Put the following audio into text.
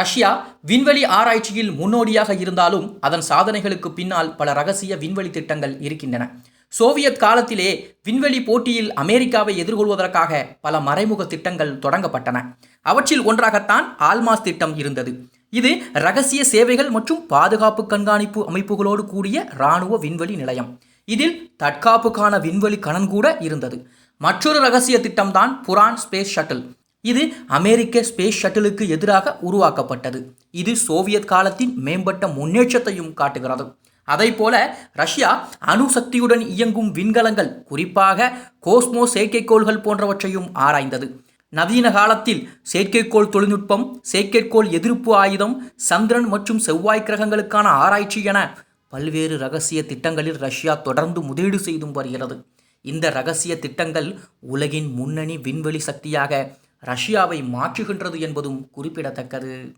Russia விண்வெளி ஆராய்ச்சியில் முன்னோடியாக இருந்தாலும் அதன் சாதனைகளுக்கு பின்னால் பல ரகசிய விண்வெளி திட்டங்கள் இருக்கின்றன. சோவியத் காலத்திலே விண்வெளி போட்டியில் அமெரிக்காவை எதிர்கொள்வதற்காக பல மறைமுக திட்டங்கள் தொடங்கப்பட்டன. அவற்றில் ஒன்றாகத்தான் ஆல்மாஸ் திட்டம் இருந்தது. இது ரகசிய சேவைகள் மற்றும் பாதுகாப்பு கண்காணிப்பு அமைப்புகளோடு கூடிய இராணுவ விண்வெளி நிலையம். இதில் தற்காப்புக்கான விண்வெளி கணன் கூட இருந்தது. மற்றொரு ரகசிய திட்டம்தான் புரான் ஸ்பேஸ் ஷட்டில். இது அமெரிக்க ஸ்பேஸ் ஷட்டிலுக்கு எதிராக உருவாக்கப்பட்டது. இது சோவியத் காலத்தின் மேம்பட்ட முன்னேற்றத்தையும் காட்டுகிறது. அதைப்போல ரஷ்யா அணுசக்தியுடன் இயங்கும் விண்கலங்கள் குறிப்பாக கோஸ்மோ செயற்கைக்கோள்கள் போன்றவற்றையும் ஆராய்ந்தது. நவீன காலத்தில் செயற்கைக்கோள் தொழில்நுட்பம் செயற்கைக்கோள் எதிர்ப்பு ஆயுதம் சந்திரன் மற்றும் செவ்வாய் கிரகங்களுக்கான ஆராய்ச்சி என பல்வேறு ரகசிய திட்டங்களில் ரஷ்யா தொடர்ந்து முதலீடு செய்தும் வருகிறது. இந்த ரகசிய திட்டங்கள் உலகின் முன்னணி விண்வெளி சக்தியாக ரஷ்யாவை மாற்றுகின்றது என்பதும் குறிப்பிடத்தக்கது.